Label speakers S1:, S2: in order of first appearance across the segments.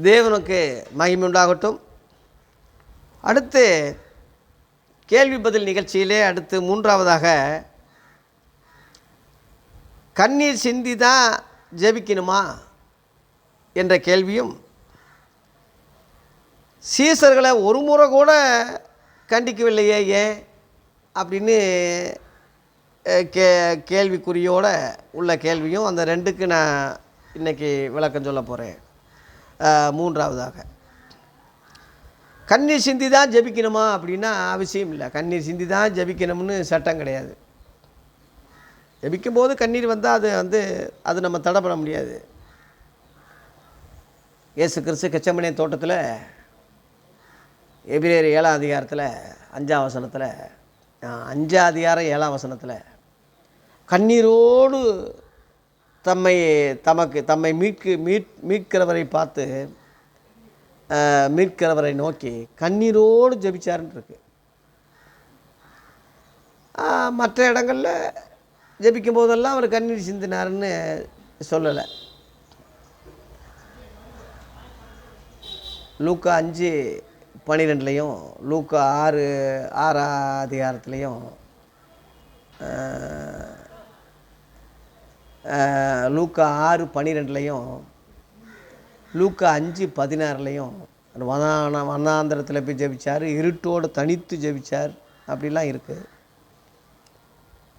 S1: தேவனுக்கு மகிமை உண்டாகட்டும். அடுத்து கேள்வி பதில் நிகழ்ச்சியிலே அடுத்து மூன்றாவதாக கண்ணீர் சிந்தி தான் ஜெபிக்கணுமா? என்ற கேள்வியும் சீசர்களை ஒரு முறை கூட கண்டிக்கவில்லையே ஏன்? அப்படின்னு கே கேள்விக்குறியோட உள்ள கேள்வியும் அந்த ரெண்டுக்கு நான் இன்றைக்கி விளக்கம் சொல்ல போகிறேன் மூன்றாவதாக. கண்ணீர் சிந்தி தான் ஜெபிக்கணுமா அப்படின்னா அவசியம் இல்லை. கண்ணீர் சிந்தி தான் ஜெபிக்கணும்னு சட்டம் கிடையாது. ஜபிக்கும்போது கண்ணீர் வந்தால் அது வந்து அது நம்ம தடை பண்ண முடியாது. இயேசு கிறிஸ்து கச்சமனே தோட்டத்தில் எபிரேர் ஏழாம் அதிகாரத்தில் அஞ்சாம் வசனத்தில் அஞ்சாம் அதிகாரம் ஏழாம் வசனத்தில் கண்ணீரோடு தம்மை தமக்கு தம்மை மீட்கு மீட் மீட்கிறவரை பார்த்து மீட்கிறவரை நோக்கி கண்ணீரோடு ஜெபிச்சாருன்னு இருக்கு. மற்ற இடங்களில் ஜபிக்கும் போதெல்லாம் அவர் கண்ணீர் சிந்தினாருன்னு சொல்லலை. லூக்கா அஞ்சு பன்னிரெண்டுலேயும் லூக்கா ஆறு ஆறா அதிகாரத்துலேயும் லூக்கா ஆறு பன்னிரெண்டுலையும் லூக்கா அஞ்சு பதினாறுலையும் வனான வனாந்திரத்தில் போய் ஜெபிச்சார் இருட்டோடு தனித்து ஜெபிச்சார் அப்படிலாம் இருக்குது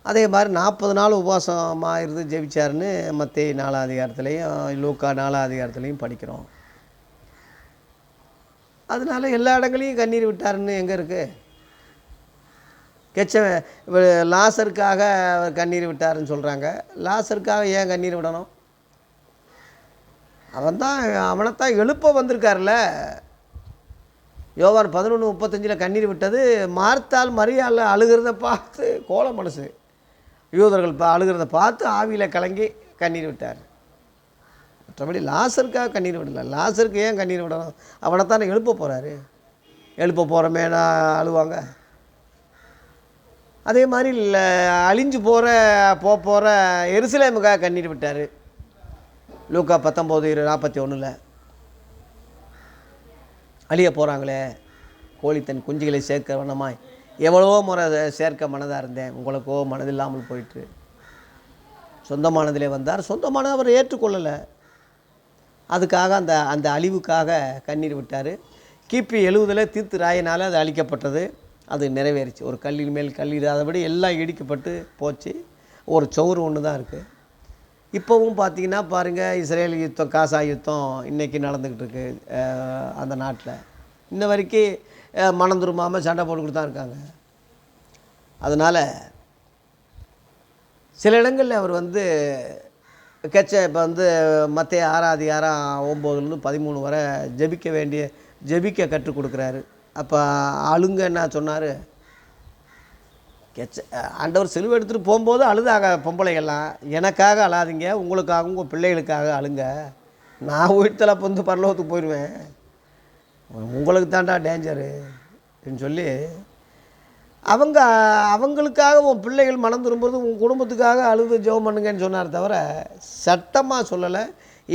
S1: அதே மாதிரி நாற்பது நாள் உபவாசமாக இருந்து ஜெபிச்சாருன்னு மத்திய நாலாம் அதிகாரத்துலேயும் லூக்கா நாலாம் அதிகாரத்துலேயும் படிக்கிறோம். அதனால எல்லா இடங்களையும் கண்ணீர் விட்டாருன்னு எங்கே இருக்குது கெச்ச லாசருக்காக அவர் கண்ணீர் விட்டாருன்னு சொல்கிறாங்க லாசருக்காக ஏன் கண்ணீர் விடணும்? அவன் தான் அவனைத்தான் எழுப்ப வந்திருக்கார்ல யோவான் பதினொன்று முப்பத்தஞ்சில் கண்ணீர் விட்டது மார்த்தால் மரியாள் அழுகிறத பார்த்து கோல மனசு. யூதர்கள் பா அழுகிறத பார்த்து ஆவியில் கலங்கி கண்ணீர் விட்டார். மற்றபடி லாசருக்காக கண்ணீர் விடல. லாசருக்கு ஏன் கண்ணீர் விடணும்? அவனை தானே எழுப்ப போகிறாரு எழுப்ப போகிறமே நான் அழுவாங்க. அதே மாதிரி அழிஞ்சு போகிற போக போகிற எருசலேமுக்காக கண்ணீர் விட்டார். லூக்கா பத்தொம்போது இரு நாற்பத்தி ஒன்றில் அழிய போகிறாங்களே கோழி தன் குஞ்சுகளை சேர்க்க வண்ணமாய். எவ்வளவோ முறை சேர்க்க மனதாக இருந்தேன். உங்களுக்கோ மனதில்லாமல் போயிட்டு சொந்தமானதிலே வந்தார். சொந்தமானதை அவர் ஏற்றுக்கொள்ளலை. அதுக்காக அந்த அந்த அழிவுக்காக கண்ணீர் விட்டார். கிபி எழுவதில் தீர்த்து ராயினால் அது அழிக்கப்பட்டது. அது நிறைவேறிச்சு. ஒரு கல்லின் மேல் கல் இல்லாதபடி எல்லாம் இடிக்கப்பட்டு போச்சு. ஒரு சவுறு ஒன்று தான் இருக்குது இப்போவும் பார்த்தீங்கன்னா பாருங்கள் இஸ்ரேல் யுத்தம் காசா யுத்தம் இன்றைக்கி நடந்துக்கிட்டு இருக்கு அந்த நாட்டில். இன்ன வரைக்கும் மனம் திரும்பாமல் சண்டை போட்டுக்கிட்டு தான் இருக்காங்க. அதனால் சில இடங்களில் அவர் வந்து கெச்ச இப்போ வந்து மற்ற ஆறாவது ஆறாம் ஒம்போதுலேருந்து பதிமூணு வரை ஜெபிக்க வேண்டிய ஜெபிக்க கற்றுக் கொடுக்குறாரு. அப்போ அழுங்க என்ன சொன்னார்? கெச்ச ஆண்டவர் சிலுவை எடுத்துகிட்டு போகும்போது அழுதாங்க பொம்பளைகள்லாம். எனக்காக அழாதீங்க உங்களுக்காக உங்கள் பிள்ளைகளுக்காக அழுங்க. நான் வீட்டில் வந்து பரலோகத்துக்கு போயிடுவேன் உங்களுக்கு தாண்டா டேஞ்சரு அப்படின்னு சொல்லி அவங்க அவங்களுக்காக உன் பிள்ளைகள் மனம் திரும்புறது உன் குடும்பத்துக்காக அழுது ஜெபம் பண்ணுங்கன்னு சொன்னார் தவிர சட்டமாக சொல்லலை.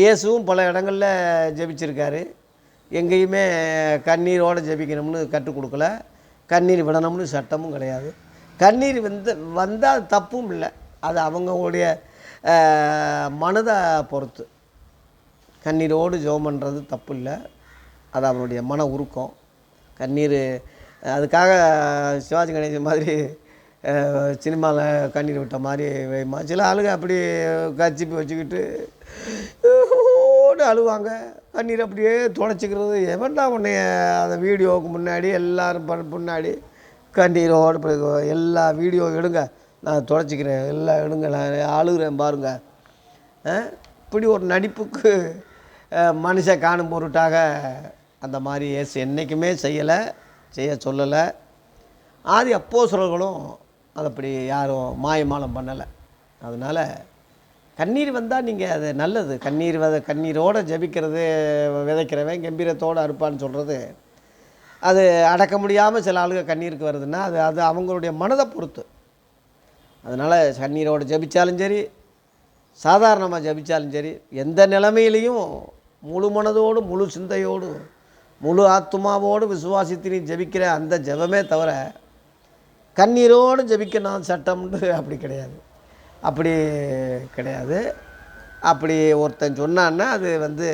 S1: இயேசுவும் பல இடங்களில் ஜெபிச்சிருக்காரு. எங்கேயுமே கண்ணீரோடு ஜெபிக்கணும்னு கற்றுக் கொடுக்கல. கண்ணீர் விடணும்னு சட்டமும் கிடையாது. கண்ணீர் வந்து வந்தால் தப்பும் இல்லை. அது அவங்களுடைய மனதை பொறுத்து. கண்ணீரோடு ஜோம் பண்ணுறது தப்பு இல்லை. அது அவருடைய மன உருக்கம். கண்ணீர் அதுக்காக சிவாஜி கணேசன் மாதிரி சினிமாவில் கண்ணீர் விட்ட மாதிரி வைமா சில ஆளுங்க அப்படி கச்சிப்பு வச்சுக்கிட்டு ஓடு அழுவாங்க. கண்ணீர் அப்படியே துடைச்சிக்கிறது. எவன்டா உன்னைய அந்த வீடியோவுக்கு முன்னாடி எல்லாரும் முன்னாடி கண்ணீரோடு போய் எல்லா வீடியோ எடுங்க. நான் துடைச்சிக்கிறேன். எல்லாம் எடுங்க. நான் அழுகிறேன் பாருங்கள் இப்படி ஒரு நடிப்புக்கு மனுஷன் காணும் பொருட்டாக அந்த மாதிரி ஏசு என்றைக்குமே செய்யலை செய்ய சொல்லலை. ஆதி அப்போ சொல்களும் அது அப்படி யாரும் மாயமாலம் பண்ணலை. அதனால் கண்ணீர் வந்தால் நீங்கள் அது நல்லது. கண்ணீர் வத கண்ணீரோடு ஜபிக்கிறது விதைக்கிறவன் கம்பீரத்தோடு அறுப்பான்னு சொல்கிறது அது அடக்க முடியாமல் சில ஆளுங்க கண்ணீருக்கு வருதுன்னா அது அது அவங்களுடைய மனதை பொறுத்து. அதனால் கண்ணீரோடு ஜபித்தாலும் சரி சாதாரணமாக ஜபித்தாலும் சரி எந்த நிலைமையிலையும் முழு மனதோடு முழு சிந்தையோடு முழு ஆத்மாவோடு விசுவாசித்தினி ஜபிக்கிற ஜெபிக்கிற அந்த ஜெபமே தவிர கண்ணீரோடு ஜெபிக்கணும் சட்டம்னு அப்படி கிடையாது. அப்படி கிடையாது. அப்படி ஒருத்தன் சொன்னான்னா அது வந்து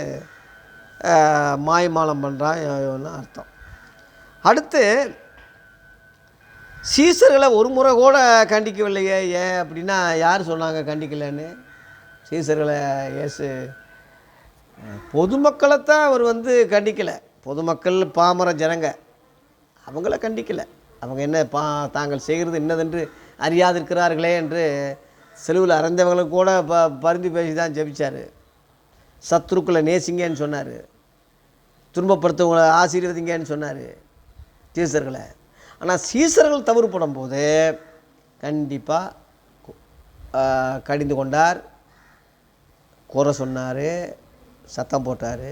S1: மாயமாலம் மாய்மாலம் பண்ணுறான் அர்த்தம். அடுத்து சீசர்களை ஒரு முறை கூட கண்டிக்கவில்லையே ஏன் அப்படின்னா யார் சொன்னாங்க கண்டிக்கலைன்னு? சீசர்களை இயேசு. பொதுமக்களைத்தான் அவர் வந்து கண்டிக்கலை. பொதுமக்கள் பாமர ஜனங்க அவங்கள கண்டிக்கலை. அவங்க என்ன பா தாங்கள் செய்கிறது என்னதென்று அறியாதிருக்கிறார்களே என்று செலுவில் அறந்தவர்களும் கூட ப பரிந்து பேசி தான் ஜெபிச்சார். சத்ருக்களை நேசிங்கன்னு சொன்னார். துன்பப்படுத்தவங்களை ஆசீர்வதிங்கன்னு சொன்னார் சீசர்களை. ஆனால் சீசர்கள் தவறு போடும்போது கண்டிப்பாக கடிந்து கொண்டார். குறை சொன்னார் சத்தம் போட்டார்.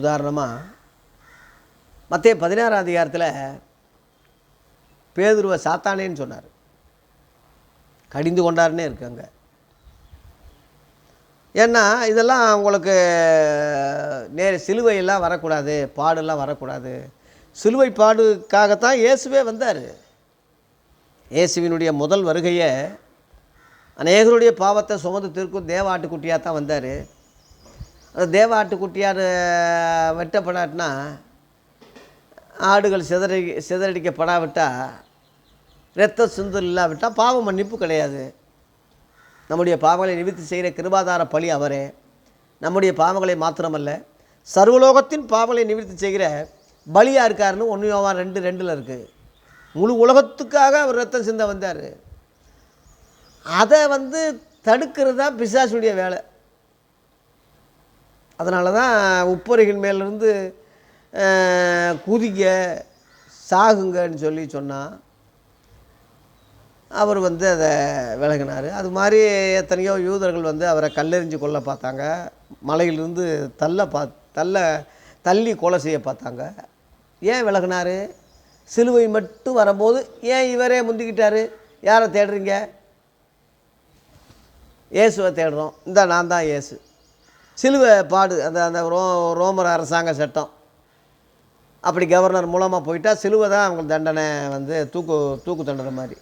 S1: உதாரணமாக மற்ற பதினாறாம் அதிகாரத்தில் பேதுருவ சாத்தானேன்னு சொன்னார். கடிந்து கொண்டாருன்னே இருக்காங்க ஏன்னா இதெல்லாம் உங்களுக்கு நேர் சிலுவையெல்லாம் வரக்கூடாது பாடெல்லாம் வரக்கூடாது. சிலுவை பாடுக்காகத்தான் இயேசுவே வந்தார். இயேசுவினுடைய முதல் வருகையை அநேகருடைய பாவத்தை சுமந்து தீர்க்கும் தேவ ஆட்டுக்குட்டியாக தான் வந்தார். அந்த தேவ ஆட்டுக்குட்டியார் வெட்டப்படாட்டினா ஆடுகள் சிதறி சிதறடிக்கப்படாவிட்டால் இரத்த சிந்தல் இல்லாவிட்டால் பாவ மன்னிப்பு கிடையாது. நம்முடைய பாவங்களை நிவர்த்தி செய்கிற கிருபாதார பலி அவரே. நம்முடைய பாவங்களை மாத்திரமல்ல சர்வலோகத்தின் பாவங்களை நிவர்த்தி செய்கிற பலியாக இருக்காருன்னு ஒன்று யோவா ரெண்டு ரெண்டில் இருக்குது முழு உலகத்துக்காக அவர் ரத்தம் சிந்த வந்தார். அதை வந்து தடுக்கிறது தான் பிசாசுடைய வேலை. அதனால தான் உப்பரிகள் மேலேருந்து குதிங்க சாகுங்கன்னு சொல்லி சொன்னால் அவர் வந்து அதை விலகினார். அது மாதிரி எத்தனையோ யூதர்கள் வந்து அவரை கல்லெறிஞ்சு கொல்ல பார்த்தாங்க. மலையிலிருந்து தள்ள பா தள்ள தள்ளி கொலை செய்ய பார்த்தாங்க. ஏன் விலகினார்? சிலுவை மட்டும் வரும்போது ஏன் இவரே முந்திக்கிட்டார்? யாரை தேடுறீங்க? இயேசுவை தேடுறோம். இந்த நான் தான் இயேசு. சிலுவை பாடு அந்த அந்த ரோ ரோமர் அரசாங்க சட்டம். அப்படி கவர்னர் மூலமாக போயிட்டால் சிலுவை தான் அவங்களுக்கு தண்டனை வந்து தூக்கு தூக்கு தண்டனை மாதிரி.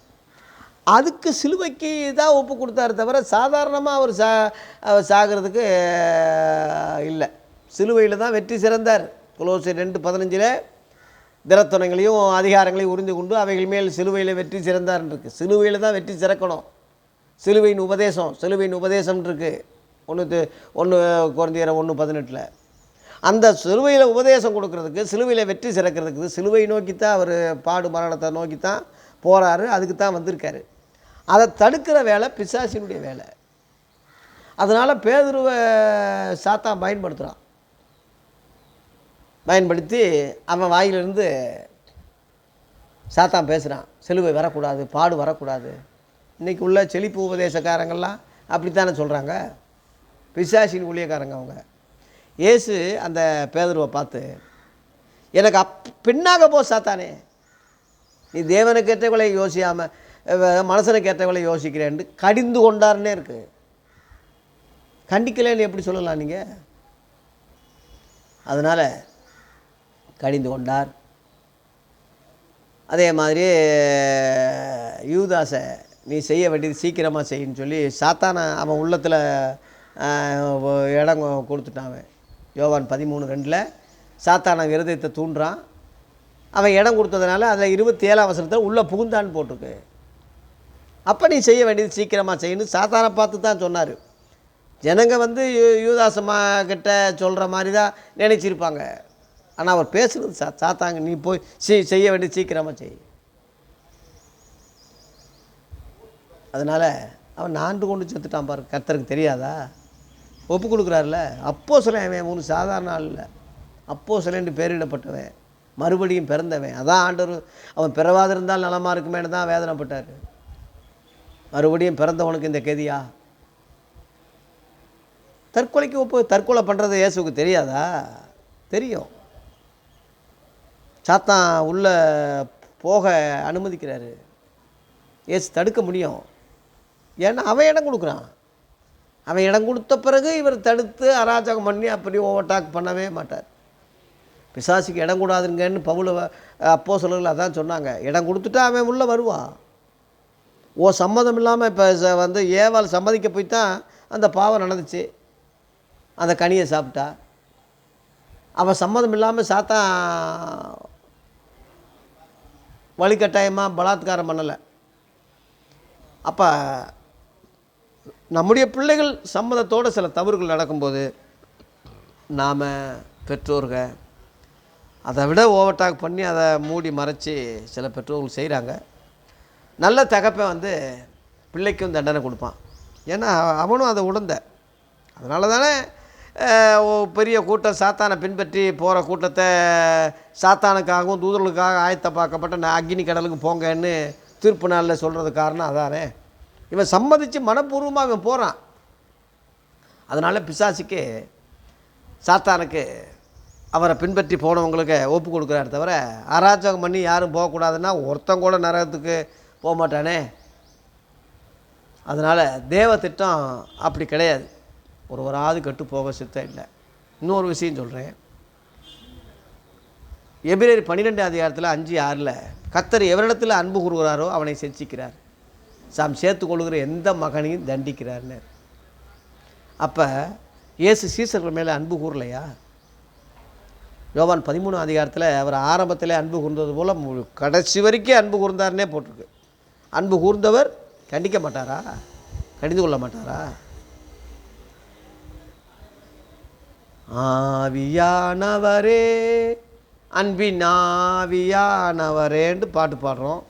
S1: அதுக்கு சிலுவைக்கு தான் ஒப்பு கொடுத்தாரு தவிர சாதாரணமாக அவர் சா அவர் சாகிறதுக்கு இல்லை. சிலுவையில் தான் வெற்றி சிறந்தார். குலோசி ரெண்டு பதினஞ்சில் திறத்துணங்களையும் அதிகாரங்களையும் உறிந்து கொண்டு அவைகள் மேல் சிலுவையில் வெற்றி சிறந்தார்னு இருக்குது சிலுவையில் தான் வெற்றி சிறக்கணும். சிலுவையின் உபதேசம் சிலுவையின் உபதேசம் இருக்குது ஒன்று ஒன்று குறைந்தீர ஒன்று பதினெட்டில். அந்த சிலுவையில் உபதேசம் கொடுக்கறதுக்கு சிலுவையில் வெற்றி சிறக்கிறதுக்கு சிலுவை நோக்கித்தான் அவர் பாடு மரணத்தை நோக்கித்தான் போகிறாரு அதுக்கு தான் வந்திருக்காரு. அதை தடுக்கிற வேலை பிசாசினுடைய வேலை. அதனால் பேதுருவை சாத்தான் பயன்படுத்துகிறான் பயன்படுத்தி அவன் வாயிலிருந்து சாத்தான் பேசுகிறான் செலுவை வரக்கூடாது பாடு வரக்கூடாது. இன்றைக்கி உள்ள செழிப்பு உபதேசக்காரங்கள்லாம் அப்படித்தானே சொல்கிறாங்க பிசாசின் ஊழியக்காரங்க அவங்க. ஏசு அந்த பேதுருவை பார்த்து எனக்கு அப் பின்னாக போ சாத்தானே. நீ தேவனுக்கு கொலை யோசியாமல் மனசனுக்கு ஏற்றவளை யோசிக்கிறேன்ட்டு கடிந்து கொண்டாருன்னே இருக்கு. கண்டிக்கலைன்னு எப்படி சொல்லலாம் நீங்கள் அதனால் கடிந்து கொண்டார். அதே மாதிரி யூதாசை நீ செய்ய வேண்டியது சீக்கிரமாக செய்யின்னு சொல்லி சாத்தான அவன் உள்ளத்தில் இடம் கொடுத்துட்டான் யோவான் பதிமூணு ரெண்டில் சாத்தான விரதத்தை தூண்டுறான். அவன் இடம் கொடுத்ததுனால அதில் இருபத்தி ஏழாம் வசனத்தில் உள்ளே புகுந்தான்னு போட்டிருக்கு. அப்போ நீ செய்ய வேண்டியது சீக்கிரமாக செய்யணும் சாத்தானை பார்த்து தான் சொன்னார். ஜனங்க வந்து யூ- கிட்ட சொல்கிற மாதிரி தான் நினச்சிருப்பாங்க. ஆனால் அவர் பேசுனது சா சாத்தாங்க நீ போய் சீ செய்ய வேண்டியது சீக்கிரமாக செய். அதனால் அவன் நான்கு கொண்டு செத்துட்டான் பாரு கர்த்தருக்கு தெரியாதா? ஒப்பு கொடுக்குறாருல அப்போ சில அவன் சாதாரண ஆள் இல்லை. அப்போ சிலண்டு பேரிடப்பட்டவன் மறுபடியும் பிறந்தவன். அதான் ஆண்டவர் அவன் பிறவாதிருந்தால் நலமாக இருக்குமேனு தான் வேதனைப்பட்டார். மறுபடியும் பிறந்தவனுக்கு இந்த கதியா? தற்கொலைக்கு ஒப்பு தற்கொலை பண்ணுறது இயேசுவுக்கு தெரியாதா? தெரியும். சாத்தான் உள்ள போக அனுமதிக்கிறாரு. ஏசு தடுக்க முடியும். ஏன்னா அவன் இடம் கொடுக்குறான். அவன் இடம் கொடுத்த பிறகு இவர் தடுத்து அராஜகம் பண்ணி அப்படி ஓவர்டாக் பண்ணவே மாட்டார். பிசாசுக்கு இடம் கூடாதுங்கன்னு பவுல அப்போ சொல்லல அதான் சொன்னாங்க. இடம் கொடுத்துட்டா அவன் உள்ளே வருவான். ஓ சம்மதம் இல்லாமல் இப்போ வந்து ஏவால் சம்மதிக்க போய் தான் அந்த பாவம் நடந்துச்சு. அந்த கனியை சாப்பிட்டா. அவன் சம்மதம் இல்லாமல் சாத்தான் வழிகட்டாயமாக பலாத்காரம் பண்ணலை. அப்போ நம்முடைய பிள்ளைகள் சம்மதத்தோடு சில தவறுகள் நடக்கும்போது நாம் பெற்றோர்கள் அதை விட ஓவர்டாக் பண்ணி அதை மூடி மறைச்சி சில பெற்றோர்கள் செய்கிறாங்க நல்ல தகப்பன் வந்து பிள்ளைக்கும் தண்டனை கொடுப்பான். ஏன்னா அவனும் அதை உணர்ந்த. அதனால தானே பெரிய கூட்டம் சாத்தானை பின்பற்றி போகிற கூட்டத்தை சாத்தானுக்காகவும் தூதர்களுக்காக ஆயத்தப்பாக்கப்பட்ட நான் அக்னி கடலுக்கு போங்கன்னு தீர்ப்பு நாளில் சொல்கிறது காரணம் அதானே? இவன் சம்மதித்து மனப்பூர்வமாக இவன் போகிறான் அதனால் பிசாசுக்கு சாத்தானுக்கு அவரை பின்பற்றி போனவங்களுக்கு ஒப்பு கொடுக்குறாரு தவிர அராஜகம் பண்ணி யாரும் போகக்கூடாதுன்னா ஒருத்தங்கூட நரகத்துக்கு போக மாட்டானே அதனால் தேவ திட்டம் அப்படி கிடையாது. ஒரு ஒருவராது கெட்டு போக சித்தம் இல்லை. இன்னொரு விஷயம் சொல்கிறேன் எபிரேர் பன்னிரெண்டு அதிகாரத்தில் அஞ்சு ஆறில் கத்தர் எவரிடத்தில் அன்பு கூறுகிறாரோ அவனை செஞ்சிக்கிறார். சாம் சேர்த்து கொள்கிற எந்த மகனையும் தண்டிக்கிறார்னு. அப்போ இயேசு சீசர்கள் மேலே அன்பு கூறலையா? யோவான் பதிமூணு அதிகாரத்தில் அவர் ஆரம்பத்தில் அன்பு கூர்ந்தது போல் கடைசி வரைக்கும் அன்பு கூர்ந்தார்னே போட்டிருக்கு. அன்பு கூர்ந்தவர் கண்டிக்க மாட்டாரா? கடிந்து கொள்ள மாட்டாரா? ஆவியானவரே அன்பின் ஆவியானவரேன்ட்டு பாட்டு பாடுறோம்.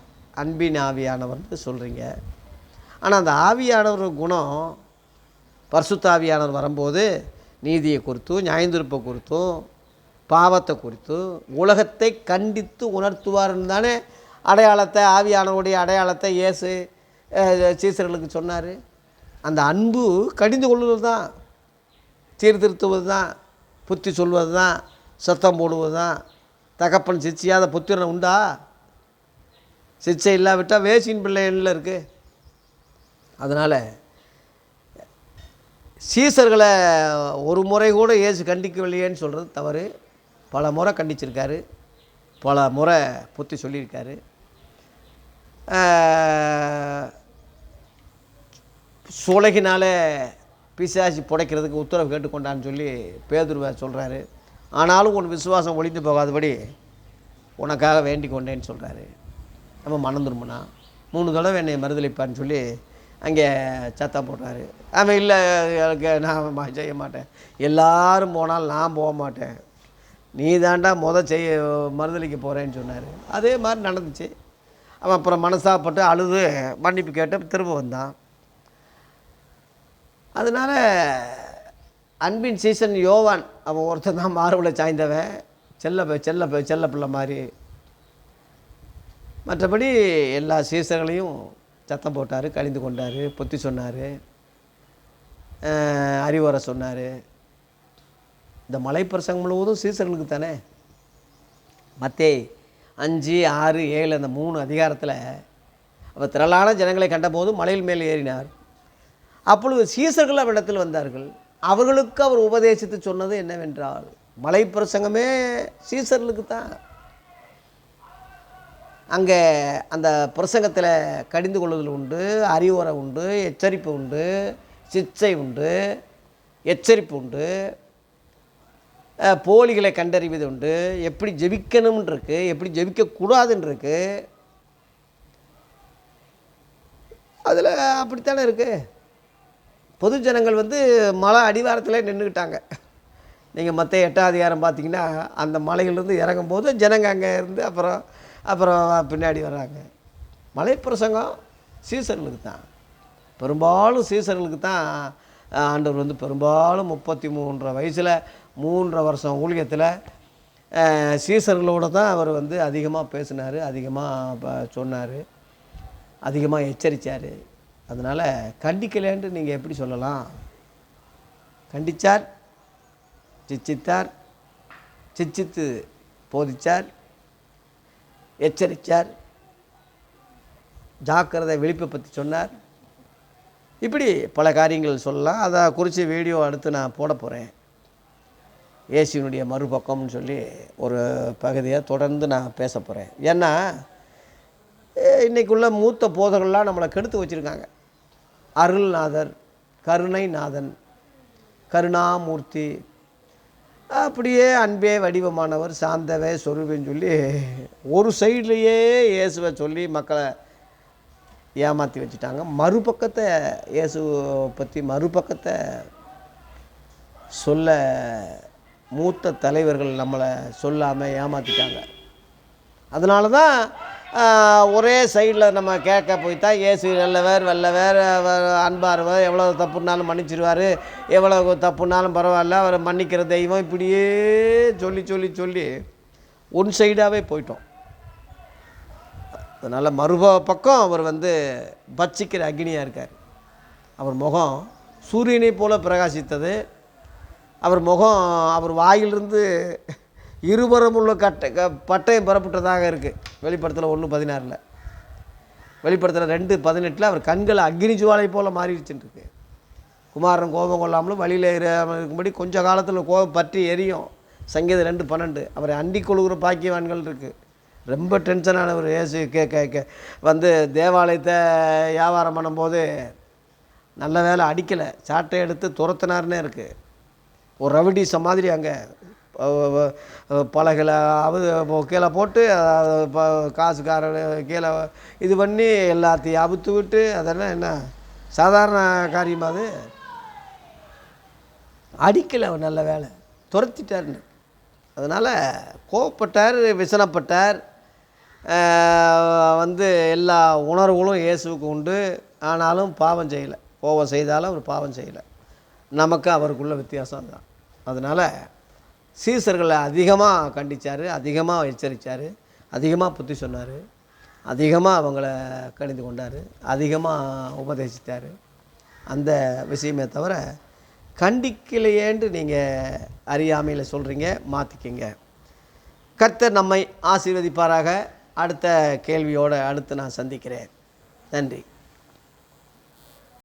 S1: அன்பின் ஆவியானவர்னு சொல்கிறீங்க ஆனால் அந்த ஆவியானவர் குணம் பர்சுத்தாவியானவர் வரும்போது நீதியை குறித்தும் நியாயந்திருப்பை குறித்தும் பாவத்தை குறித்தும் உலகத்தை கண்டித்து உணர்த்துவார்னு தானே அடையாளத்தை ஆவியானவருடைய அடையாளத்தை இயேசு சீசர்களுக்கு சொன்னார். அந்த அன்பு கடிந்து கொள்வது தான் சீர்திருத்துவது தான் புத்தி சொல்வது தான் சத்தம் போடுவது தான் தகப்பன் சிச்சையாத புத்திரன் உண்டா? சிச்சை இல்லாவிட்டால் வேசின் பிள்ளைகளில் இருக்குது அதனால் சீசர்களை ஒரு முறை கூட இயேசு கண்டிக்கவில்லையேன்னு சொல்கிறது தவறு. பல முறை கண்டிச்சிருக்காரு. பல முறை புத்தி சொல்லியிருக்காரு. சுலகினால பிசாசி புடைக்கிறதுக்கு உத்தரவு கேட்டுக்கொண்டான்னு சொல்லி பேதுருவா சொல்கிறாரு ஆனாலும் உன் விசுவாசம் ஒழிந்து போகாதபடி உனக்காக வேண்டிக் கொண்டேன்னு சொல்கிறாரு நம்ம மனம் திரும்பினா மூணு தடவை என்னை மறுதளிப்பான்னு சொல்லி அங்கே சத்தம் போடுறாரு. அவன் இல்லை எனக்கு நான் செய்ய மாட்டேன். எல்லாரும் போனால் நான் போக மாட்டேன். நீ தாண்டா முத செய்ய மறுதளிக்க போகிறேன்னு சொன்னார். அதே மாதிரி நடந்துச்சு. அவன் அப்புறம் மனசாப்பட்டு அழுது மன்னிப்பு கேட்டு திரும்ப வந்தான். அதனால் அன்பின் சீசன் யோவான் அவன் ஒருத்தன் தான் மார்பில் சாய்ந்தவன். செல்ல செல்ல செல்ல பிள்ளை மாதிரி. மற்றபடி எல்லா சீசர்களையும் சத்தம் போட்டார் கழிந்து கொண்டார் புத்தி சொன்னார் அறிவுரை சொன்னார். இந்த மலைப்பிரசங்கம் முழுவதும் சீசர்களுக்கு தானே மத்தே அஞ்சு ஆறு ஏழு அந்த மூணு அதிகாரத்தில் அவர் திரளான ஜனங்களை கண்டபோது மலையில் மேல் ஏறினார். அப்பொழுது சீசர்கள் அவரிடத்தில் வந்தார்கள். அவர்களுக்கு அவர் உபதேசித்து சொன்னது என்னவென்றால் மலை பிரசங்கமே சீசர்களுக்கு தான் அங்கே அந்த பிரசங்கத்தில் கடிந்து கொள்ளுதல் உண்டு அறிவுரை உண்டு எச்சரிப்பு உண்டு சிச்சை உண்டு எச்சரிப்பு உண்டு. போலிகளை கண்டறிவது உண்டு எப்படி ஜெபிக்கணும்னு இருக்கு எப்படி ஜெபிக்கக்கூடாதுன்னு இருக்கு அதில் அப்படித்தானே இருக்குது பொது ஜனங்கள் வந்து மலை அடிவாரத்தில் நின்றுக்கிட்டாங்க நீங்கள் மற்ற எட்டாம் அதிகாரம் பார்த்தீங்கன்னா அந்த மலையிலேருந்து இறங்கும் போது ஜனங்க அங்கே இருந்து அப்புறம் அப்புறம் பின்னாடி வர்றாங்க. மலை பிரசங்கம் சீசர்களுக்கு தான். பெரும்பாலும் சீசர்களுக்கு தான் ஆண்டவர் வந்து பெரும்பாலும் முப்பத்தி மூன்றரை வயசில் மூன்றரை வருஷம் ஊழியத்தில் சீசர்களோடு தான் அவர் வந்து அதிகமாக பேசினார் அதிகமாக சொன்னார் அதிகமாக எச்சரித்தார் அதனால் கண்டிக்கலேன்ட்டு நீங்கள் எப்படி சொல்லலாம்? கண்டித்தார் சிச்சித்தார் சிச்சித்து போதிச்சார் எச்சரித்தார் ஜாக்கிரதை விழிப்பை பற்றி சொன்னார். இப்படி பல காரியங்கள் சொல்லலாம். அதை குறித்து வீடியோ அடுத்து நான் போட போகிறேன் இயேசுவினுடைய மறுபக்கம்னு சொல்லி ஒரு பகுதியை தொடர்ந்து நான் பேச போகிறேன் ஏன்னா இன்றைக்குள்ள மூத்த போதர்கள்லாம் நம்மளை கெடுத்து வச்சுருக்காங்க. அருள்நாதர் கருணைநாதன் கருணாமூர்த்தி அப்படியே அன்பே வடிவமானவர் சாந்தவே சொருவேன்னு சொல்லி ஒரு சைட்லேயே இயேசுவை சொல்லி மக்களை ஏமாற்றி வச்சுட்டாங்க. மறுபக்கத்தை இயேசு பற்றி மறுபக்கத்தை சொல்ல மூத்த தலைவர்கள் நம்மளை சொல்லாமல் ஏமாற்றிட்டாங்க அதனால தான் ஒரே சைடில் நம்ம கேட்க போய்த்தா ஏசு இயேசு நல்லவர் வல்லவர் அவர் அன்பார்வர் எவ்வளோ தப்புனாலும் மன்னிச்சிருவார் எவ்வளோ தப்புனாலும் பரவாயில்ல அவர் மன்னிக்கிற தெய்வம் இப்படியே சொல்லி சொல்லி சொல்லி ஒன் சைடாகவே போயிட்டோம். அதனால் மறுப பக்கம் அவர் வந்து பட்சிக்கிற அக்னியாக இருக்கார். அவர் முகம் சூரியனை போல பிரகாசித்தது. அவர் முகம் அவர் வாயிலிருந்து இருபுறம் உள்ள கட்டை க பட்டயம் பெறப்பட்டதாக இருக்குது வெளிப்படத்தில் ஒன்று பதினாறில். வெளிப்படத்தில் ரெண்டு பதினெட்டில் அவர் கண்கள் அக்னி ஜுவாலை போல் மாறிடுச்சுருக்கு குமாரன் கோபம் கொள்ளாமலும் வழியில் இருக்கும்படி கொஞ்ச காலத்தில் கோபம் பற்றி எரியும். சங்கீதம் ரெண்டு பன்னெண்டு. அவரை அண்டி கொழுகிற பாக்கியவான்கள் இருக்குது ரொம்ப டென்ஷனானவர் ஏசு கே கே கே. வந்து தேவாலயத்தை வியாபாரம் பண்ணும்போது நல்ல வேலை அடிக்கலை. சாட்டை எடுத்து துரத்தினார்னே இருக்குது ஒரு ரவுடிச மாதிரி அங்கே பலகில அவு கீழே போட்டு அஹ், காசுக்காரர் கீழே இது பண்ணி எல்லாத்தையும் அவுத்து விட்டு அதெல்லாம் என்ன சாதாரண காரியமாக அது? அடிக்கலை அவர் நல்ல வேலை. துரத்திட்டாருன்னு அதனால் கோவப்பட்டார் விசனப்பட்டார். வந்து எல்லா உணர்வுகளும் இயேசுவுக்கு உண்டு. ஆனாலும் பாவம் செய்யலை. கோபம் செய்தாலும் அவர் பாவம் செய்யலை. நமக்கு அவருக்குள்ள வித்தியாசம் தான் அதனால் சீசர்களை அதிகமாக கண்டிச்சார் அதிகமாக எச்சரித்தார் அதிகமாக புத்தி சொன்னார் அதிகமாக அவங்கள கணிந்து கொண்டார் அதிகமாக உபதேசித்தார். அந்த விஷயமே தவிர கண்டிக்கலையேன்று நீங்கள் அறியாமையில் சொல்கிறீங்க மாற்றிக்கிங்க கர்த்தர் நம்மை ஆசீர்வதிப்பாராக. அடுத்த கேள்வியோடு அடுத்து நான் சந்திக்கிறேன். நன்றி.